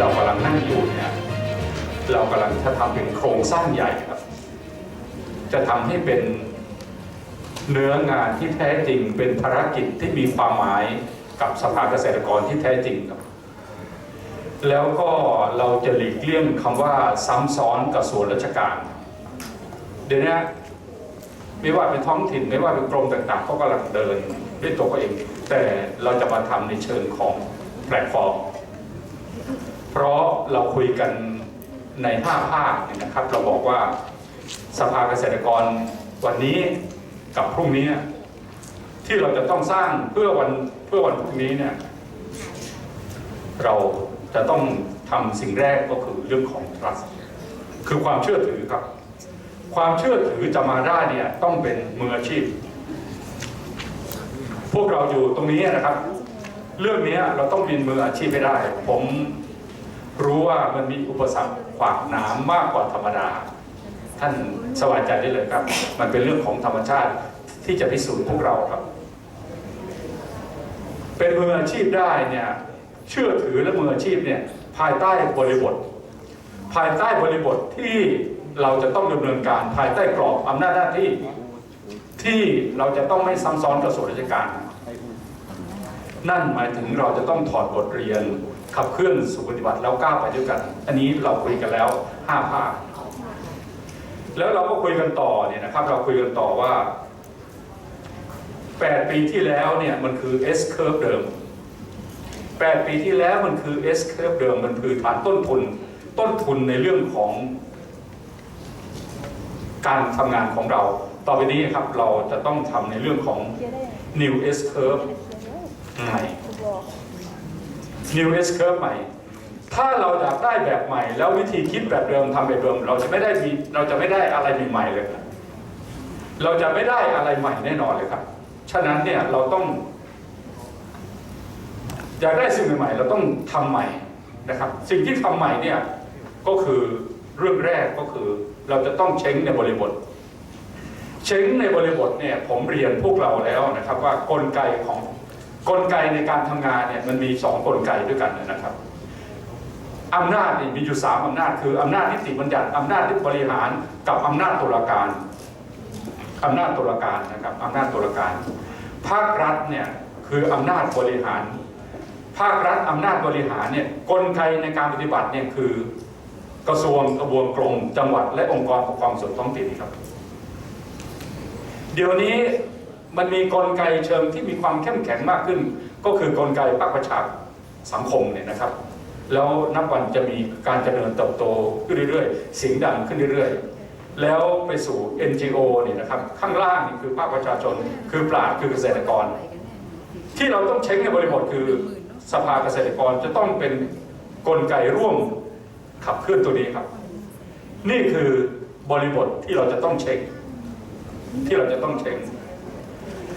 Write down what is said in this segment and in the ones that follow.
่เรากำลังนั่งอยู่เนี่ยเรากำลังจะทำเป็นโครงสร้างใหญ่ครับ จะทำให้เป็นเนื้องานที่แท้จริงเป็นภารกิจที่มีความหมายกับสภาเกษตรกรที่แท้จริงครับ แล้วก็เราจะหลีกเลี่ยงคำว่าซ้ำซ้อนกับส่วนราชการ เดี๋ยวนี้ไม่ว่าเป็นท้องถิ่นไม่ว่าเป็นกรมต่างๆก็กำลังเดินด้วยตัวเขาเอง แต่เราจะมาทำในเชิงของแพลตฟอร์ม เพราะเราคุยกันในห้าภาคเนี่ยนะครับ เราบอกว่าสภาเกษตรกรวันนี้กับพรุ่งนี้ ที่เราจะต้องสร้างเพื่อวันเพื่อวันพรุ่งนี้เนี่ยเราจะต้องทำสิ่งแรกก็คือเรื่องของ trust คือความเชื่อถือครับ ความเชื่อถือจะมาได้เนี่ยต้องเป็นมืออาชีพ พวกเราอยู่ตรงนี้นะครับ เรื่องนี้เราต้องเป็นมืออาชีพให้ได้ ผม รู้ว่ามันมีอุปสรรคขวากหนามมากกว่าธรรมดา ท่านสบายใจได้เลยครับ มันเป็นเรื่องของธรรมชาติที่จะพิสูจน์พวกเราครับ เป็นมืออาชีพได้เนี่ยเชื่อถือและมืออาชีพเนี่ยภายใต้บริบท ภายใต้บริบทที่เราจะต้องดำเนินการภายใต้กรอบอำนาจหน้าที่ที่เราจะต้องไม่ซ้ำซ้อนกับส่วนราชการ นั่นหมายถึงเราจะต้องถอดบทเรียน ขับเคลื่อนสู่ปฏิบัติแล้วก้าวไปด้วยกัน อันนี้เราคุยกันแล้วห้าภาคแล้วเราก็คุยกันต่อเนี่ยนะครับ เราคุยกันต่อว่า 8 ปีที่แล้วเนี่ยมันคือ S curve เดิม 8 ปีที่แล้วมันคือ S curve เดิมมันคือฐานต้นทุนต้นทุนในเรื่องของการทำงานของเรา ต่อไปนี้ครับเราจะต้องทำในเรื่องของ new S curve ใหม่ new S curve ใหม่ ถ้าเราอยากได้แบบใหม่ แล้ววิธีคิดแบบเดิมทำแบบเดิม เราจะไม่ได้มีเราจะไม่ได้อะไรใหม่ๆเลยครับเราจะไม่ได้อะไรใหม่แน่นอนเลยครับ ฉะนั้นเนี่ยเราต้อง อยากได้สิ่งใหม่ๆเราต้องทำใหม่นะครับ สิ่งที่ทำใหม่เนี่ยก็คือเรื่องแรกก็คือ เราจะต้องเช้งในบริบท เช้งในบริบทเนี่ยผมเรียนพวกเราแล้วนะครับ ว่ากลไกของ กลไกในการทำงานเนี่ยมันมีสองกลไกด้วยกันนะครับอำนาจนี่มีอยู่สามอำนาจ คืออำนาจนิติบัญญัติอำนาจที่บริหารกับอำนาจตุลาการอำนาจตุลาการนะครับอำนาจตุลาการ ภาครัฐเนี่ยคืออำนาจบริหาร ภาครัฐอำนาจบริหารเนี่ยกลไกในการปฏิบัติเนี่ยคือกระทรวงกระบวนกรมจังหวัด และองค์กรปกครองส่วนท้องถิ่นครับ เดี๋ยวนี้ มันมีกลไกเชิงที่มีความเข้มแข็งมากขึ้น ก็คือกลไกภาคประชาสังคมเนี่ยนะครับ แล้วนับวันจะมีการเจริญเติบโตขึ้นเรื่อยๆเสียงดังขึ้นเรื่อยๆ แล้วไปสู่ NGO เนี่ยนะครับข้างล่างนี่คือภาคประชาชน คือปราชญ์คือเกษตรกร ที่เราต้องเช็คในบริบทคือสภาเกษตรกรจะต้องเป็นกลไกร่วมขับเคลื่อนตัวนี้ครับ นี่คือบริบทที่เราจะต้องเช็ค ที่เราจะต้องเช็ค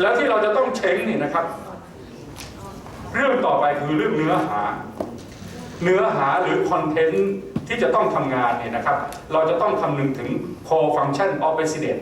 แล้วที่เราจะต้องเช็คนี่นะครับ เรื่องต่อไปคือเรื่องเนื้อหา เนื้อหาหรือคอนเทนต์ที่จะต้องทำงานเนี่ยนะครับ เราจะต้องคำนึงถึง core function of president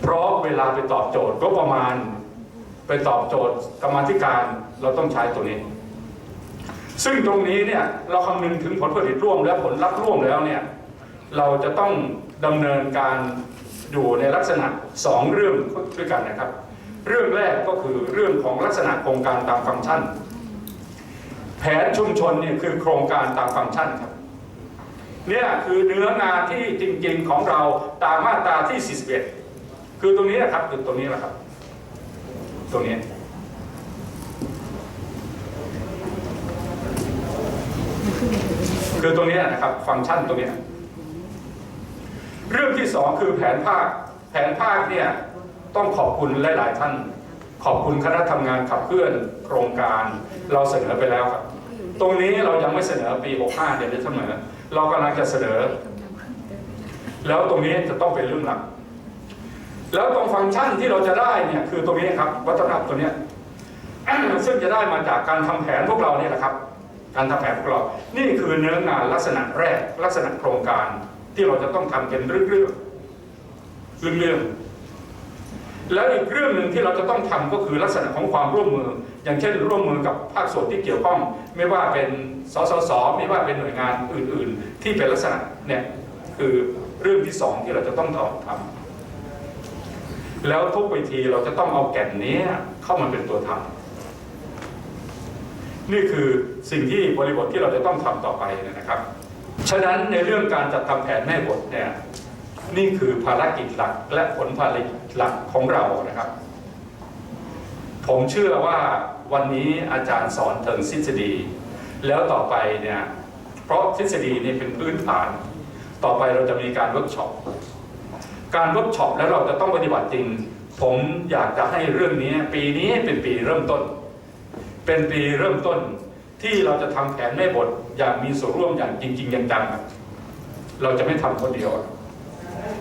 เพราะเวลาไปตอบโจทย์ก็ประมาณไปตอบโจทย์กรรมธิการเราต้องใช้ตัวนี้ ซึ่งตรงนี้เนี่ยเราคำนึงถึงผลผลิตร่วมและผลลัพธ์ร่วมแล้วเนี่ยเราจะต้องดำเนินการอยู่ในลักษณะสองเรื่องด้วยกันนะครับ เรื่องแรกก็คือเรื่องของลักษณะโครงการตามฟังก์ชัน แผนชุมชนเนี่ยคือโครงการตามฟังก์ชันครับเนี่ยคือเนื้องานที่จริง ๆของเราตามมาตราที่ 41 คือตรงนี้นะครับคือตรงนี้นะครับ ตรงนี้คือตรงนี้นะครับฟังก์ชันตรงนี้ เรื่องที่สองคือแผนภาค แผนภาคเนี่ย ต้องขอบคุณหลาย ๆ ท่าน ขอบคุณคณะทำงานขับเคลื่อนโครงการ เราเสนอไปแล้วครับ ตรงนี้เรายังไม่เสนอปี 65 เดี๋ยวจะเสนอ เรากำลังจะเสนอ แล้วตรงนี้จะต้องเป็นเรื่องหลัก แล้วตรงฟังก์ชันที่เราจะได้เนี่ยคือตรงนี้ครับ วัฒนธรรมตัวเนี้ยซึ่งจะได้มาจากการทำแผนพวกเราเนี่ยแหละครับ การทำแผนพวกเรา นี่คือเนื้องานลักษณะแรกลักษณะโครงการที่เราจะต้องทำเป็นเรื่องๆเรื่องๆ แล้วอีกเรื่องหนึ่งที่เราจะต้องทำก็คือลักษณะของความร่วมมือ อย่างเช่น ร่วมมือกับภาคส่วนที่เกี่ยวข้อง ไม่ว่าเป็นสสสไม่ว่าเป็นหน่วยงานอื่น ๆ ที่เป็นลักษณะเนี่ยคือเรื่องที่สองที่เราจะต้องทำแล้วทุกเวทีเราจะต้องเอาแก่นนี้เข้ามาเป็นตัวทำนี่คือสิ่งที่บริบทที่เราจะต้องทำต่อไปนะครับ ฉะนั้นในเรื่องการจัดทำแผนแม่บทเนี่ย นี่คือภารกิจหลักและผลภารกิจหลักของเรานะครับ ผมเชื่อว่าวันนี้อาจารย์สอนเทิงทฤษฎี แล้วต่อไปเนี่ยเพราะทฤษฎีนี่เป็นพื้นฐาน ต่อไปเราจะมีการเวิร์กช็อปการเวิร์กช็อปแล้วเราจะต้องปฏิบัติจริง ผมอยากจะให้เรื่องนี้ปีนี้เป็นปีเริ่มต้น เป็นปีเริ่มต้นที่เราจะทำแผนแม่บทอย่างมีส่วนร่วมอย่างจริงๆจังเราจะไม่ทำคนเดียว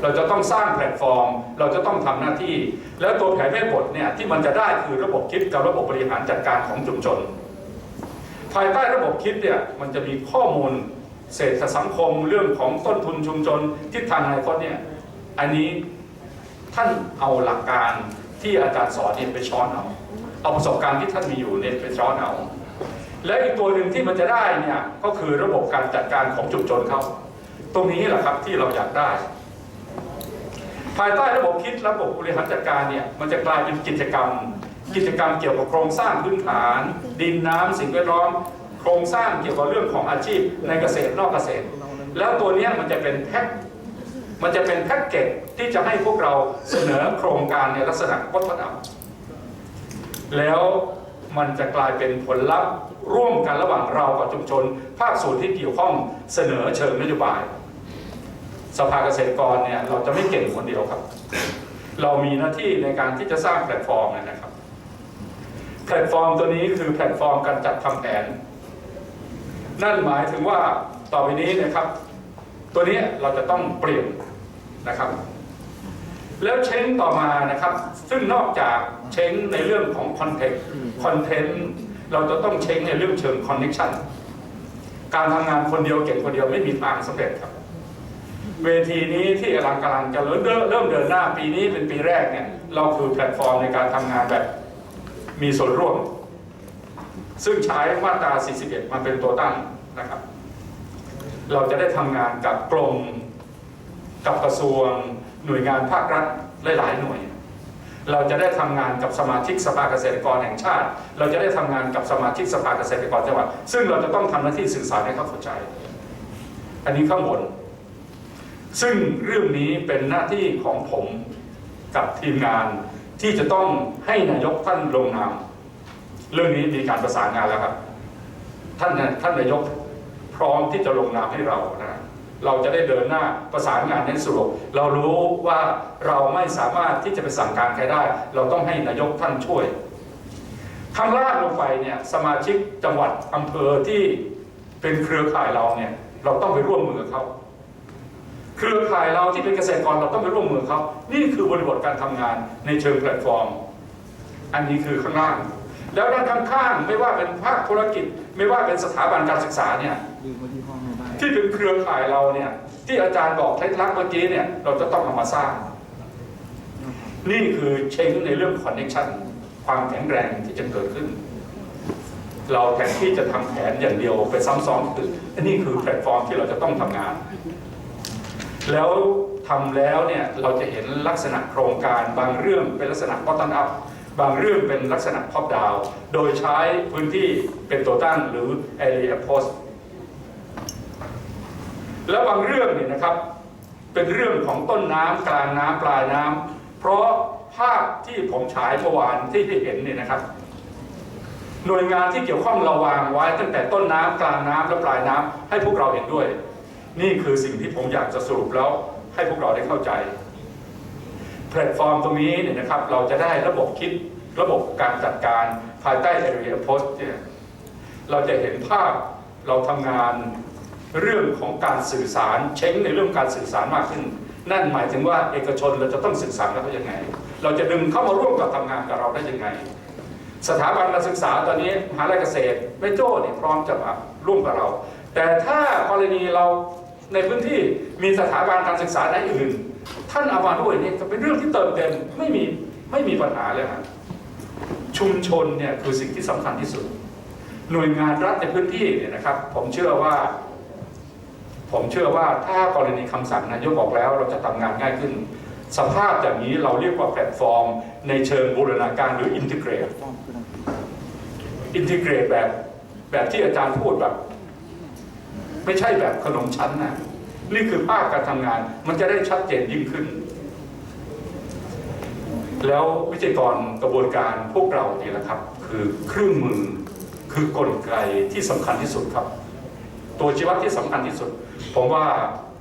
เราจะต้องสร้างแพลตฟอร์ม เราจะต้องทำหน้าที่ แล้วตัวแผนแม่บทเนี่ยที่มันจะได้คือระบบคิดกับระบบบริหารจัดการของชุมชน ภายใต้ระบบคิดเนี่ยมันจะมีข้อมูลเศรษฐสังคมเรื่องของต้นทุนชุมชนทิศทางอนาคตเนี่ยอันนี้ท่านเอาหลักการที่อาจารย์สอนเนี่ยไปช้อนเอาเอาประสบการณ์ที่ท่านมีอยู่เนี่ยไปช้อนเอาและอีกตัวหนึ่งที่มันจะได้เนี่ยก็คือระบบการจัดการของชุมชนเขาตรงนี้แหละครับที่เราอยากได้ ภายใต้ระบบคิดระบบบริหารจัดการเนี่ยมันจะกลายเป็นกิจกรรม กิจกรรมเกี่ยวกับโครงสร้างพื้นฐาน ดินน้ำสิ่งแวดล้อม โครงสร้างเกี่ยวกับเรื่องของอาชีพในเกษตรนอกเกษตร แล้วตัวนี้มันจะเป็นแพ็คมันจะเป็นแพ็กเกจที่จะให้พวกเราเสนอโครงการในลักษณะวัฒนธรรมแล้วมันจะกลายเป็นผลลัพธ์ร่วมกันระหว่างเรากับชุมชน ภาคส่วนที่เกี่ยวข้องเสนอเชิงนโยบาย สภาเกษตรกรเนี่ยเราจะไม่เก่งคนเดียวครับ เรามีหน้าที่ในการที่จะสร้างแพลตฟอร์มนะครับ แพลตฟอร์มตัวนี้คือแพลตฟอร์มการจัดทำแผน นั่นหมายถึงว่าต่อไปนี้นะครับ ตัวนี้เราจะต้องเปลี่ยนนะครับ แล้วเช้งต่อมานะครับ ซึ่งนอกจากเช้งในเรื่องของคอนเทนต์คอนเทนต์เราจะต้องเช้งในเรื่องเชิงคอนเน c ชันการทำงานคนเดียวเก่งคนเดียวไม่มีทางสำเร็จครับ เวทีนี้ที่กำลังกำลังจะเริ่มเริ่มเดินหน้าปีนี้เป็นปีแรกเนี่ยเราคือแพลตฟอร์มในการทำงานแบบมีส่วนร่วม ซึ่งใช้มาตรา 41มาเป็นตัวตั้งนะครับ เราจะได้ทำงานกับกรมกับกระทรวงหน่วยงานภาครัฐหลาย ๆ หน่วย เราจะได้ทำงานกับสมาชิกสภาเกษตรกรแห่งชาติ เราจะได้ทำงานกับสมาชิกสภาเกษตรกรจังหวัด ซึ่งเราจะต้องทำหน้าที่สื่อสารให้เขาเข้าใจ อันนี้ข้างบน ซึ่งเรื่องนี้เป็นหน้าที่ของผมกับทีมงานที่จะต้องให้นายกท่านลงนามเรื่องนี้มีการประสานงานแล้วครับ ท่านท่านนายกพร้อมที่จะลงนามให้เรานะเราจะได้เดินหน้าประสานงานในสรุปเรารู้ว่าเราไม่สามารถที่จะไปสั่งการใครได้ เราต้องให้นายกท่านช่วยข้างล่างลงไปเนี่ยสมาชิกจังหวัดอำเภอที่เป็นเครือข่ายเราเนี่ยเราต้องไปร่วมมือกับเขา เครือข่ายเราที่เป็นเกษตรกรเราต้องไปร่วมมือเขานี่คือบริบทการทำงานในเชิงแพลตฟอร์ม อันนี้คือข้างล่าง แล้วด้านข้างๆไม่ว่าเป็นภาคธุรกิจ ไม่ว่าเป็นสถาบันการศึกษาเนี่ยที่เป็นเครือข่ายเราเนี่ยที่อาจารย์บอกเคล็ดลับเมื่อกี้เนี่ยเราจะต้องเอามาสร้าง นี่คือเช้งในเรื่องคอนเน c ชันความแข็งแรงที่จะเกิดขึ้น เราแทนที่จะทำแผนอย่างเดียวไปซ้ำซ้อนคืออันนี้คือแพลตฟอร์มที่เราจะต้องทำงาน แล้วทำแล้วเนี่ยเราจะเห็นลักษณะโครงการบางเรื่องเป็นลักษณะ bottom up บางเรื่องเป็นลักษณะ top down โดยใช้พื้นที่เป็นตัวตั้งหรือ area post แล้วบางเรื่องเนี่ยนะครับเป็นเรื่องของต้นน้ำกลางน้ำปลายน้ำเพราะภาพที่ผมฉายเมื่อวานที่ได้เห็นเนี่ยนะครับ หน่วยงานที่เกี่ยวข้องเราวางไว้ตั้งแต่ต้นน้ำกลางน้ำและปลายน้ำให้พวกเราเห็นด้วย นี่คือสิ่งที่ผมอยากจะสรุปแล้วให้พวกเราได้เข้าใจ แพลตฟอร์มตรงนี้เนี่ยนะครับเราจะได้ระบบคิดระบบการจัดการภายใต้ Area Post เนี่ยเราจะเห็นภาพเราทำงานเรื่องของการสื่อสารเช้งในเรื่องการสื่อสารมากขึ้น นั่นหมายถึงว่าเอกชนเราจะต้องสื่อสารกับเขายังไง เราจะดึงเข้ามาร่วมกับทำงานกับเราได้ยังไง สถาบันการศึกษาตอนนี้มหาลัยเกษตรแม่โจ้เนี่ยพร้อมจะมาร่วมกับเรา แต่ถ้ากรณีเรา ในพื้นที่มีสถาบันการศึกษาไหนอื่น ท่านเอามาด้วยนี่จะเป็นเรื่องที่เติมเต็มไม่มีไม่มีปัญหาเลยฮะชุมชนเนี่ยคือสิ่งที่สำคัญที่สุด หน่วยงานรัฐในพื้นที่เนี่ยนะครับ ผมเชื่อว่า ผมเชื่อว่าถ้ากรณีคำสั่งนายกบอกแล้ว เราจะทำงานง่ายขึ้น สภาพอย่างนี้เราเรียกว่าแพลตฟอร์ม ในเชิงบูรณาการหรืออินทิเกรตอินทิเกรตแบบแบบที่อาจารย์พูดแบบ ไม่ใช่แบบขนมชั้นนะนี่คือภาคการทำงาน มันจะได้ชัดเจนยิ่งขึ้น แล้ววิจัยกรกระบวนการพวกเราเนี่ยแหละครับ คือเครื่องมือคือกลไกที่สำคัญที่สุดครับ ตัวชีวัดที่สำคัญที่สุด ผมว่า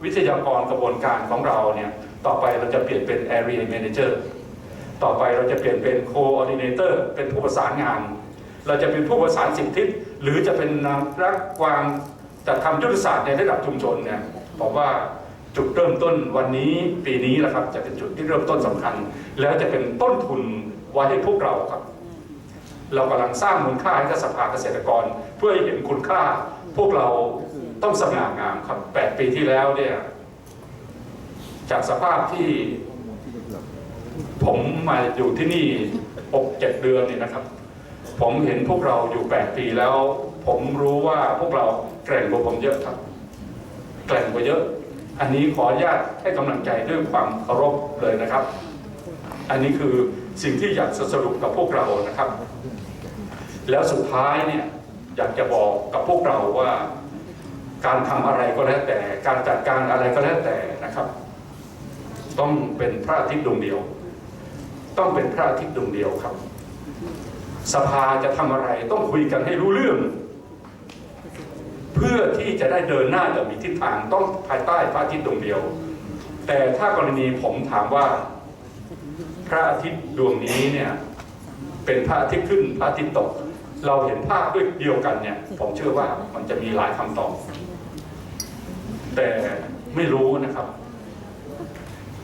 วิทยากรกระบวนการของเราเนี่ยต่อไปเราจะเปลี่ยนเป็น area manager ต่อไปเราจะเปลี่ยนเป็น coordinator เป็นผู้ประสานงาน เราจะเป็นผู้ประสานสิบทิศหรือจะเป็นนักวาง จัดทำยุทธศาสตร์ในระดับชุมชนเนี่ยผมว่าจุดเริ่มต้นวันนี้ปีนี้แหละครับ จะเป็นจุดที่เริ่มต้นสำคัญ แล้วจะเป็นต้นทุนไว้ให้พวกเราครับ เรากำลังสร้างมูลค่าให้กับสภาเกษตรกร เพื่อให้เห็นคุณค่า พวกเราต้องสง่างามครับ8ปีที่แล้วเนี่ย จากสภาพที่ ผมมาอยู่ที่นี่6-7เจ็ดเดือนนี่นะครับ ผมเห็นพวกเราอยู่8ปีแล้ว ผมรู้ว่าพวกเราแกร่งกว่าผมเยอะครับ แกร่งกว่าเยอะ อันนี้ขออนุญาตให้กำลังใจด้วยความเคารพเลยนะครับ อันนี้คือสิ่งที่อยากสรุปกับพวกเรานะครับ แล้วสุดท้ายเนี่ยอยากจะบอกกับพวกเราว่า การทำอะไรก็แล้วแต่ การจัดการอะไรก็แล้วแต่นะครับ ต้องเป็นพระอาทิตย์ดวงเดียว ต้องเป็นพระอาทิตย์ดวงเดียวครับ สภาจะทำอะไรต้องคุยกันให้รู้เรื่อง พื่อที่จะได้เดินหน้าอย่างมีทิศทางต้องภายใต้พระอาทิตย์ดวงเดียว แต่ถ้ากรณีผมถามว่าพระอาทิตย์ดวงนี้เนี่ยเป็นพระอาทิตย์ขึ้นพระอาทิตย์ตก เราเห็นภาพด้วยเดียวกันเนี่ย ผมเชื่อว่ามันจะมีหลายคำตอบ แต่ไม่รู้นะครับ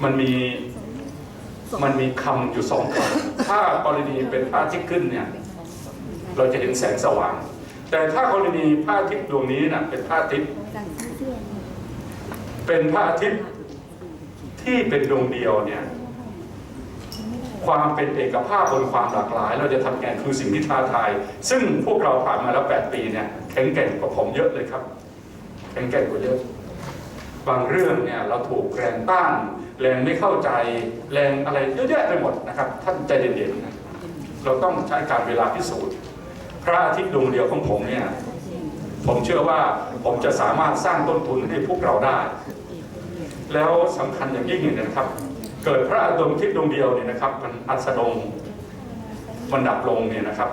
มันมีมันมีคำอยู่สองคำถ้ากรณีเป็นพระอาทิตย์ขึ้นเนี่ย เราจะเห็นแสงสว่าง แต่ถ้ากรณีพระอาทิตย์ดวงนี้นะเป็นพระอาทิตย์เป็นพระอาทิตย์ที่เป็นดวงเดียวเนี่ยความเป็นเอกภาพบนความหลากหลาย เราจะทำงานคือสิ่งที่ท้าทาย ซึ่งพวกเราผ่านมาแล้ว 8 ปีเนี่ยแข็งแกร่งกว่าผมเยอะเลยครับแข็งแกร่งกว่าเยอะ บางเรื่องเนี่ยเราถูกแรงต้าน แรงไม่เข้าใจแรงอะไรเยอะแยะไปหมดนะครับ ท่านใจเย็นๆนะเราต้องใช้การเวลาพิสูจน์ พระอาทิตย์ดวงเดียวของผมเนี่ย ผมเชื่อว่าผมจะสามารถสร้างต้นทุนให้พวกเราได้ แล้วสำคัญอย่างยิ่งเนี่ยนะครับ เกิดพระดวงอาทิตย์ดวงเดียวเนี่ยนะครับ มันอัสดงมันดับลงเนี่ยนะครับ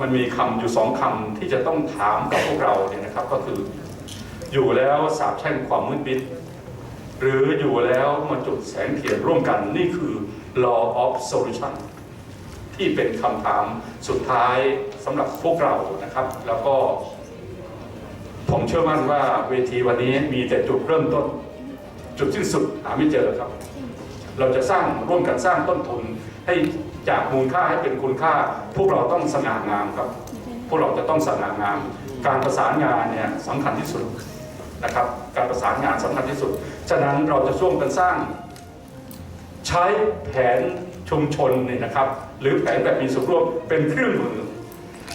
มันมีคำอยู่สองคำที่จะต้องถามกับพวกเราเนี่ยนะครับ ก็คืออยู่แล้วสาบแช่งความมืดมิดหรืออยู่แล้วมาจุดแสงเทียนร่วมกันนี่คือ law of solution ที่เป็นคำถามสุดท้ายสำหรับพวกเรานะครับ แล้วก็ ผมเชื่อมั่นว่าเวทีวันนี้มีแต่จุดเริ่มต้น จุดสิ้นสุดหาไม่เจอครับ เราจะสร้างร่วมกันสร้างต้นทุนให้จากมูลค่าให้เป็นคุณค่า พวกเราต้องสง่างามครับ พวกเราจะต้องสง่างาม การประสานงานเนี่ยสำคัญที่สุดนะครับ การประสานงานสำคัญที่สุด ฉะนั้นเราจะร่วมกันสร้าง ใช้แผน ชุมชนเนี่ยนะครับ หรือแผนแบบมีส่วนร่วมเป็นเครื่องมือ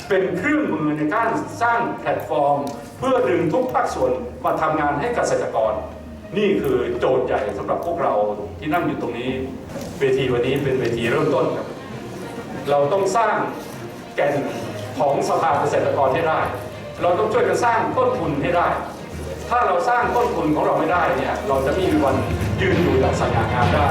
เป็นเครื่องมือในการสร้างแพลตฟอร์ม เพื่อดึงทุกภาคส่วนมาทำงานให้เกษตรกร นี่คือโจทย์ใหญ่สำหรับพวกเราที่นั่งอยู่ตรงนี้ เวทีวันนี้เป็นเวทีเริ่มต้นครับ เราต้องสร้างแก่นของสภาเกษตรกรให้ได้ เราต้องช่วยกันสร้างต้นทุนให้ได้ ถ้าเราสร้างต้นทุนของเราไม่ได้เนี่ย เราจะไม่มีวันยืนอยู่อย่างสง่างามได้